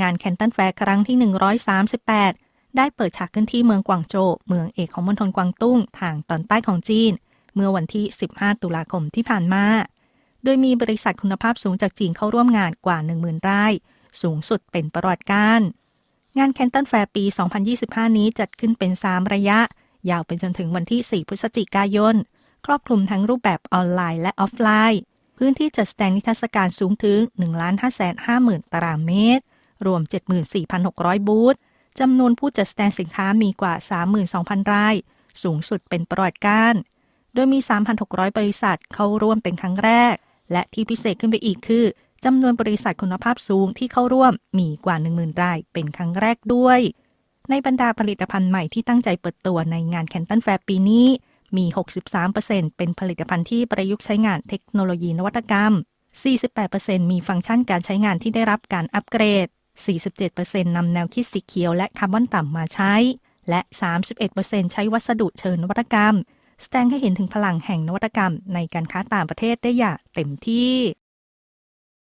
งานแคนตันแฟร์ครั้งที่ 138 ได้เปิดฉากขึ้นที่เมืองกวางโจวเมืองเอกของมณฑลกวางตุ้งทางตอนใต้ของจีน เมื่อวันที่ 15 ตุลาคมที่ผ่านมา โดยมีบริษัทคุณภาพสูงจากจีนเข้าร่วมงานกว่า 10,000 ราย สูงสุดเป็นประวัติการงานแคนตันแฟร์ปี 2025 นี้จัดขึ้นเป็น 3 ระยะ ยาวไปจนถึงวันที่ 4 พฤศจิกายน ครอบคลุมทั้งรูปแบบออนไลน์และออฟไลน์ พื้นที่จัดแสดงนิทรรศการสูงถึง 1,550,000 ตารางเมตร รวม 74,600 บูธจำนวนผู้จัดแสดงสินค้ามีกว่า 32,000 ราย สูงสุดเป็นประวัติการ โดยมี 3,600 บริษัทเข้าร่วมเป็นครั้งแรก และที่พิเศษขึ้นไปอีกคือจำนวนบริษัทคุณภาพสูงที่เข้าร่วมมีกว่า 10,000 ราย เป็นครั้งแรกด้วย ในบรรดาผลิตภัณฑ์ใหม่ที่ตั้งใจเปิดตัวในงานแคนตันแฟร์ปีนี้ มี 63%เป็นผลิตภัณฑ์ที่ประยุกต์ใช้งานเทคโนโลยีนวัตกรรม 48%มีฟังก์ชันการใช้งานที่ได้รับการอัปเกรด 47%นำแนวคิดสีเขียวและคาร์บอนต่ำมาใช้ และ 31%ใช้วัสดุเชิญนวัตกรรม แสดงให้เห็นถึงพลังแห่งนวัตกรรมในการค้าต่างประเทศได้อย่างเต็มที่